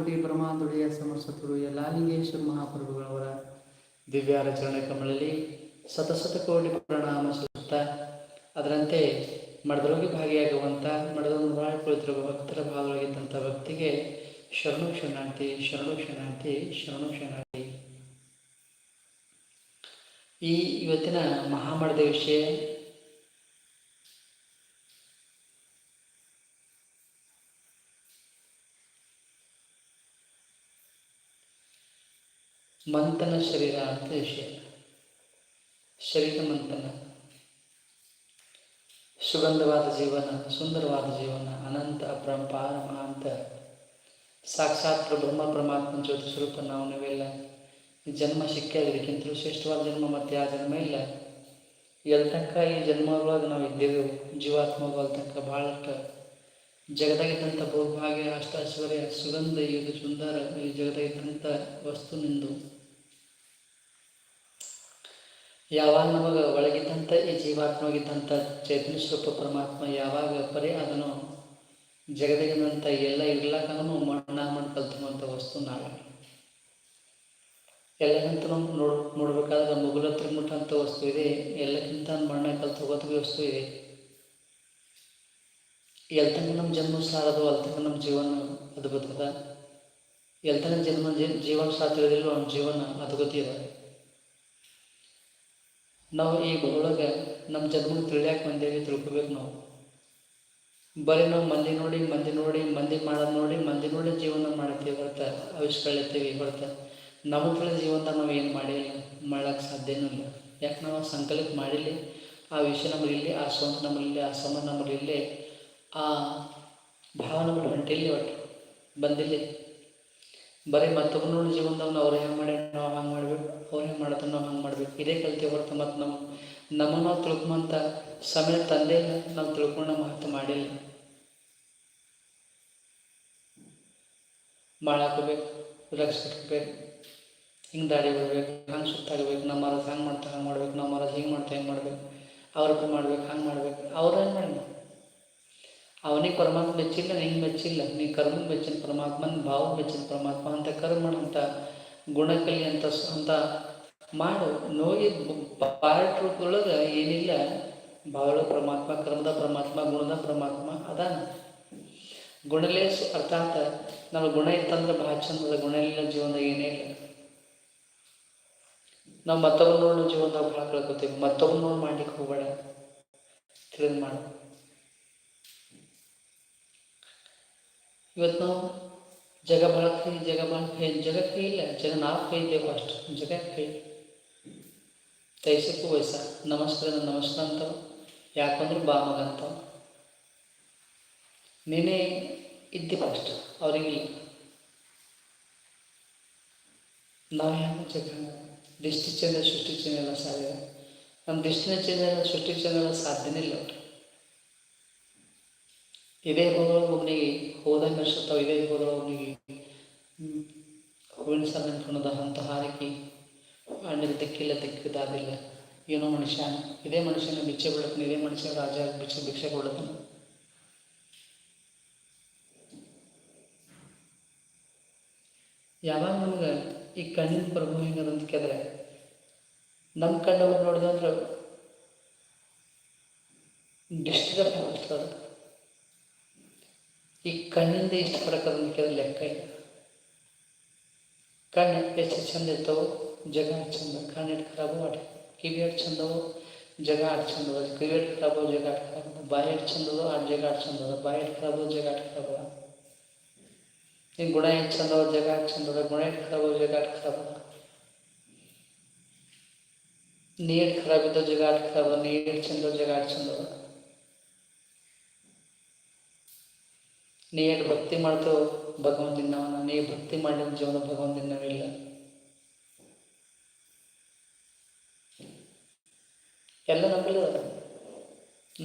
ಕೋಟಿ ಬ್ರಹ್ಮಾಂಡುಡೆಯ ಸಮರ್ಸತರು ಲಾಲಿಂಗೇಶ್ವರ ಲಿಂಗೇಶ್ವರ ಮಹಾಪ್ರಭುಗಳವರ ದಿವ್ಯಾರಚರಣ ಕಮಲಲ್ಲಿ ಸತಸತ ಕೋಟಿ ಪ್ರಣಾಮ ಸುತ್ತ ಅದರಂತೆ ಮಡದೊಳಗೆ ಭಾಗಿಯಾಗುವಂಥ ಮಡದೊಂದು ಭಾಳ ಕುಳಿತಿರುವ ಭಕ್ತರ ಭಾಗವಾಗಿದ್ದಂಥ ಭಕ್ತಿಗೆ ಶರಣು ಶರಣಾರ್ಥಿ ಶರಣು ಶರಣಾರ್ಥಿ ಶರಣು ಶರಣಾರ್ಥಿ ಈ ಇವತ್ತಿನ ಮಹಾಮಡದ ವಿಷಯ ಮಂಥನ ಶರೀರ ಅಂತ ವಿಷಯ. ಶರೀರ ಮಂಥನ. ಸುಗಂಧವಾದ ಜೀವನ, ಸುಂದರವಾದ ಜೀವನ, ಅನಂತ ಅಪರಂಪಾರ ಮಹಾಂತ ಸಾಕ್ಷಾತ್ ಬ್ರಹ್ಮ, ಪರಮಾತ್ಮ ಜ್ಯೋತಿ ಸ್ವರೂಪ ನಾವು ನೀವೆಲ್ಲ. ಜನ್ಮ ಸಿಕ್ಕೇ ಅದಕ್ಕಿಂತಲೂ ಶ್ರೇಷ್ಠವಾದ ಜನ್ಮ ಮತ್ತೆ ಆ ಜನ್ಮ ಇಲ್ಲ. ಎಲ್ಲಿ ತನಕ ಈ ಜನ್ಮದೊಳಗೆ ನಾವು ಇದ್ದೇವೆ, ಜೀವಾತ್ಮಗಳು ತನಕ ಭಾಳಷ್ಟು ಜಗದಾಗಿದ್ದಂಥ ಬಹುಭಾಗ್ಯ ಅಷ್ಟ ಐಶ್ವರ್ಯ ಸುಗಂಧ ಇದು ಸುಂದರ, ಈ ಜಗದಾಗಿದ್ದಂಥ ವಸ್ತು ನಿಂದು. ಯಾವಾಗ ನಮಗೆ ಒಳಗಿದ್ದಂಥ ಈ ಜೀವಾತ್ಮವಾಗಿದ್ದಂಥ ಚೈತನ್ಯ ಸ್ವರೂಪ ಪರಮಾತ್ಮ ಯಾವಾಗ ಪರಿ ಅದನ್ನು ಜಗದಗಿನಂಥ ಎಲ್ಲ ಇರ್ಲಾಕೂ ಮಣ್ಣ ಮಣ್ಣು ಕಲ್ತುವಂಥ ವಸ್ತು ನಾಳೆ. ಎಲ್ಲಕ್ಕಿಂತ ನೋಡ್, ನೋಡ್ಬೇಕಾದ್ರೆ ಮುಗುಲ ಮುಟ್ಟಂಥ ವಸ್ತು ಇದೆ, ಎಲ್ಲಕ್ಕಿಂತ ಮಣ್ಣ ಕಲ್ತು ಹೋಗೋದು ವಸ್ತು ಇದೆ. ಎಲ್ತಂಗೆ ನಮ್ಮ ಜನ್ಮ ಸಾರದು ಅಲ್ಲಿ ನಮ್ಮ ಜೀವನ ಅದ್ಭುತದ. ಎಲ್ತನ ಜನ್ಮ ಜೀವನ ಸಾಧ್ಯವಿಲ್ಲ ತಿಳಿದಿಲ್ಲ ನಮ್ಮ ಜೀವನ ಅದ್ಭುತ ಇದೆ. ನಾವು ಈ ಒಳಗೆ ನಮ್ಮ ಜನ್ಮಕ್ಕೆ ತಿಳಿಯಾಕೆ ಬಂದೇವಿ ತಿಳ್ಕೊಬೇಕು ನಾವು. ಬರೀ ನಾವು ಮಂದಿ ನೋಡಿ ಮಂದಿ ನೋಡಿ, ಮಂದಿ ಮಾಡೋದು ನೋಡಿ, ಮಂದಿ ನೋಡಿ ಜೀವನ ಮಾಡ್ತೀವಿ ಬರ್ತ ಆವಿಷ್ಕರಿತೀವಿ ಬರ್ತ ನಮಗೆ ತಿಳಿದ ಜೀವನದಾಗ ನಾವು ಏನು ಮಾಡಿಲ್ಲ ಮಾಡೋಕ್ಕೆ ಸಾಧ್ಯನೂ ಇಲ್ಲ. ಯಾಕೆ ನಾವು ಸಂಕಲ್ಪ ಮಾಡಿಲ್ಲ? ಆ ವಿಷಯ ಇಲ್ಲಿ, ಆ ಸ್ವಂತ ನಮ್ಮಲ್ಲಿ ಆ ಸಂಬಂಧ ನಮ್ಮಲ್ಲಿ ಇಲ್ಲೇ, ಆ ಭಾವ ನಮಗೆ ಹೊಂಟಿಲ್ಲ ಒಟ್ಟು, ಬಂದಿಲ್ಲ. ಬರೀ ಮತ್ತೊಬ್ಬ ನೋಡಿ ಜೀವನದಾಗ ಅವ್ರು ಹೆಂಗೆ ಮಾಡ್ಯಾರ ನಾವು ಹಂಗೆ ಮಾಡ್ಬೇಕು ಹೆಂಗೆ ಮಾಡ್ತಾರೆ ನಾವು ಹಂಗೆ ಮಾಡ್ಬೇಕು. ಇದೇ ಕಲಿತೆ ಹೊರತು ಮತ್ತು ನಾವು ನಮ್ಮ ನಾವು ತಿಳ್ಕೊಂಬಂಥ ಸಮಯ ತಂದೆ ನಾವು ತಿಳ್ಕೊಂಡು ಮಹತ್ವ ಮಾಡಿಲ್ಲ. ಮಾಡಾಕೋಬೇಕು ಲಕ್ಷ ಕಟ್ಬೇಕು ಹಿಂಗೆ ದಾಡಿ ಬಿಡ್ಬೇಕು, ಹಂಗೆ ಸುತ್ತಾಗಬೇಕು ನಮ್ಮ ಮರದ ಹಂಗೆ ಮಾಡ್ತಾ ಹಂಗೆ ಮಾಡ್ಬೇಕು, ನಮ್ಮ ಮರದ ಹಿಂಗೆ ಮಾಡ್ತಾ ಹಿಂಗೆ ಮಾಡ್ಬೇಕು, ಅವ್ರ ಮಾಡ್ಬೇಕು, ಹಂಗೆ ಮಾಡ್ಬೇಕು, ಅವ್ರು ಏನು ಮಾಡಿ ಅವನಿಗೆ ಪರಮಾತ್ಮ ಮೆಚ್ಚಿಲ್ಲ, ನಿಂಗೆ ಮೆಚ್ಚಿಲ್ಲ ನೀ ಕರ್ಮ ಮೆಚ್ಚಿನ ಪರಮಾತ್ಮನ ಭಾವ ಮೆಚ್ಚಿನ ಪರಮಾತ್ಮ ಅಂತ ಕರ್ಮ ಅಂತ ಗುಣಕಲಿ ಅಂತ ಅಂತ ಮಾಡು. ನೋಡಿ ಪಾರ್ಟ್ ಏನಿಲ್ಲ. ಬಾಳು ಪರಮಾತ್ಮ, ಕರ್ಮದ ಪರಮಾತ್ಮ, ಗುಣದ ಪರಮಾತ್ಮ ಅದಾನ. ಗುಣಲೇ ಅರ್ಥಾತ್ ನಾವು ಗುಣ ಇತ್ತಂದ್ರೆ ಭಾಳ ಚಂದದ ಗುಣ ಇಲ್ಲ ಜೀವನದಾಗ ಏನೇ ಇಲ್ಲ. ನಾವು ಮತ್ತೊಬ್ಬ ನೋಡೋ ಜೀವನದಾಗ ಭಾಳ ಕಳ್ಕೊತೀವಿ ಮತ್ತೊಬ್ಬ ನೋಡಿ ಮಾಡ್ಲಿಕ್ಕೆ ಹೋಗಬೇಡ. ತಿಳಿದು ಮಾಡು. ಇವತ್ತು ನಾವು ಜಗ ಭಾಳ ಕೈ ಜಗ ಭಾಳ ಕೈ ಜಗ ಕೈ ಇಲ್ಲ. ಜಗ ನಾವು ಕೈ ಇದ್ದೇವೆ ಅಷ್ಟು. ಜಗ ಕೈ ತೈಸಕ್ಕೂ ವಯಸ್ಸ. ನಮಸ್ಕಾರ ನಮಸ್ಕಾರ ಅಂತವ. ಯಾಕಂದ್ರೆ ಬಾ ಮಗ ಅಂತಾವ. ನೀನೇ ಇದ್ದಿ ಫಸ್ಟ್ ಅವರಿಗೆ ನಾವು ಹೆಂಗೆ ಜಗ ದೃಷ್ಟಿ ಚಂದ ಸೃಷ್ಟಿ ಚಂದ ಸಾಧ್ಯ ನಮ್ಮ ದೃಷ್ಟಿನ ಚಂದ ಸೃಷ್ಟಿ ಚಂದ ಎಲ್ಲ ಸಾಧ್ಯನೇ ಇಲ್ಲ ಅವರು ಇದೇ ಹೋದ್ರೊಳಗೆ ಒಬ್ಬನಿಗೆ ಹೋದಾಗ ಅನ್ಸುತ್ತಾವ ಇದೇ ಹೋದ್ರೊಳಗೆ ಒಬ್ಬನಿಗೆ ಹೂವಿನ ಸಾಲ ಅನ್ಕೊಂಡದ ಅಂತ ಹಾರಕಿ ಹಣ್ಣಿಗೆ ದಿಕ್ಕಿಲ್ಲ ದಿಕ್ಕಿದಾದಿಲ್ಲ ಏನೋ ಮನುಷ್ಯ, ಇದೇ ಮನುಷ್ಯನ ಭಿಕ್ಷೆ ಬಿಡ್ತಾನೆ ಇದೇ ಮನುಷ್ಯ ರಾಜ ಭಿಕ್ಷೆ ಭಿಕ್ಷೆ ಕೊಡ್ತಾನೆ ಯಾವಾಗ ನಮ್ಗೆ ಈ ಕಣ್ಣಿನ ಪ್ರಭು ಹೆಂಗದಂತ ಕೇಳಿದ್ರೆ ನಮ್ಮ ಕಣ್ಣವ್ರು ನೋಡಿದಂದ್ರೆ ಡಿಸ್ಟರ್ಬ್ ಆಗ್ತದೆ ಈ ಕಣ್ಣಿಂದ ಇಷ್ಟ ಪಡಕದಂತ ಕೇಳಿದ್ರೆ ಲೆಕ್ಕ ಇಲ್ಲ. ಕಣ್ಣು ಎಷ್ಟು ಚಂದ ಇರ್ತಾವೋ ಜಗ ಅಷ್ಟು ಚಂದ ಕಣ್ಣು ಎಷ್ಟು ಖರಾಬು ಆಟ ಕಿವಿ ಎಷ್ಟು ಚಂದವೋ ಜಗ ಆಟ ಚಂದ ಅದ ಕಿವಿ ಎಷ್ಟು ಖರಾಬೋ ಜಗ ಆಟ ಖರಾಬ ಅದ ಬಾಯಿ ಎಷ್ಟು ಚಂದದೋ ಆಟ ಜಗ ಆಟ ಚಂದ ಅದ ಬಾಯಿ ಎಷ್ಟು ಖರಾಬೋ ಜಗ ಆಟ ಖರಾಬ ಅದ ನಿನ್ನ ಗುಣ ಎಷ್ಟು ಚಂದವೋ ಜಗ ಆಟ ಚಂದ ಅದ ಗುಣ ಎಷ್ಟು ಖರಾಬೋ ಜಗ ಆಟ ಖರಾಬ ಅದ ನೀ ಎಷ್ಟು ಖರಾಬ್ ಇದ್ದೋ ಜಗ ಆಟ ಖರಾಬ ಅದ ನೀ ಎಷ್ಟು ಚಂದೋ ಜಗ ಆಟ ಚಂದ ಅದ ನೀ ಎಷ್ಟು ಭಕ್ತಿ ಮಾಡ್ತೋ ಭಗವಂತನವನ ನೀ ಭಕ್ತಿ ಮಾಡಿದ ಜೀವನ ಭಗವಂತನವಿಲ್ಲ ಎಲ್ಲ ನಂಬಿಲ್ಲ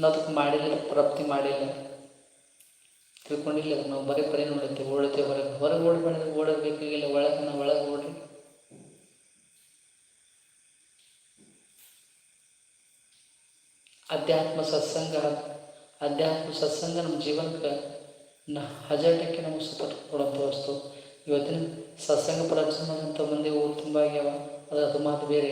ನಾವು ಅದಕ್ಕೆ ಮಾಡಿಲ್ಲ ಪ್ರಾಪ್ತಿ ಮಾಡಿಲ್ಲ. ತಿಳ್ಕೊಂಡಿಲ್ಲ, ನಾವು ಬರೀ ಬರೀ ನೋಡುತ್ತೆ, ಓಡುತ್ತೆ, ಹೊರಗೆ ಹೊರಗೆ ಓಡಬೇಡ ಓಡಬೇಕಾಗಿಲ್ಲ, ಒಳಗೆ ನಾವು ಒಳಗೆ ಓಡ್ರಿ. ಅಧ್ಯಾತ್ಮ ಸತ್ಸಂಗ ಅಧ್ಯಾತ್ಮ ಸತ್ಸಂಗ ನಮ್ಮ ಜೀವನಕ್ಕೆ ನ ಹಜಾಟಕ್ಕೆ ನಮಗೆ ಸಪೋರ್ಟ್ ಕೊಡುವಂಥ ವಸ್ತು. ಇವತ್ತಿನ ಸತ್ಸಂಗ ಪ್ರವಚನ ಅಂತ ಮಂದಿ ಊರು ತುಂಬ ಆಗ್ಯಾವ. ಅದು ಅದು ಮಾತು ಬೇರೆ.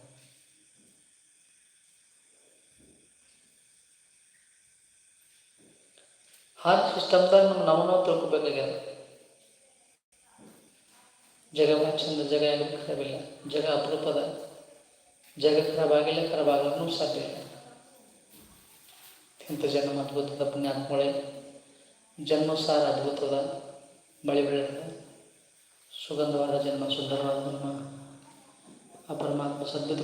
ಹಾರ್ಟ್ ಸಿಸ್ಟಮ್ದಾಗ ನಮ್ಮ ನಾವು ನಾವು ತಿಳ್ಕೊಬೇಕಾಗ್ಯದ ಜಗ ಭಾಳ ಚಂದ ಜಗ ಯಾರು ಖರಾಬ್ ಇಲ್ಲ ಜಗ ಅಪರೂಪದ ಜಗ ಖರಾಬ್ ಆಗಿಲ್ಲ ಖರಾಬ್ ಆಗಲು ಸಾಧ್ಯ ಇಲ್ಲ ಇಂಥ ಜನ್ಮ ಅದ್ಭುತದ ಪುಣ್ಯಾತ್ಮಳೆ ಜನ್ಮ ಸಾರ ಅದ್ಭುತದ ಮಳೆ ಬೆಳೆದ ಸುಗಂಧವಾದ ಜನ್ಮ ಸುಂದರವಾದ ಜನ್ಮ ಆ ಪರಮಾತ್ಮ ಸದ್ಯದ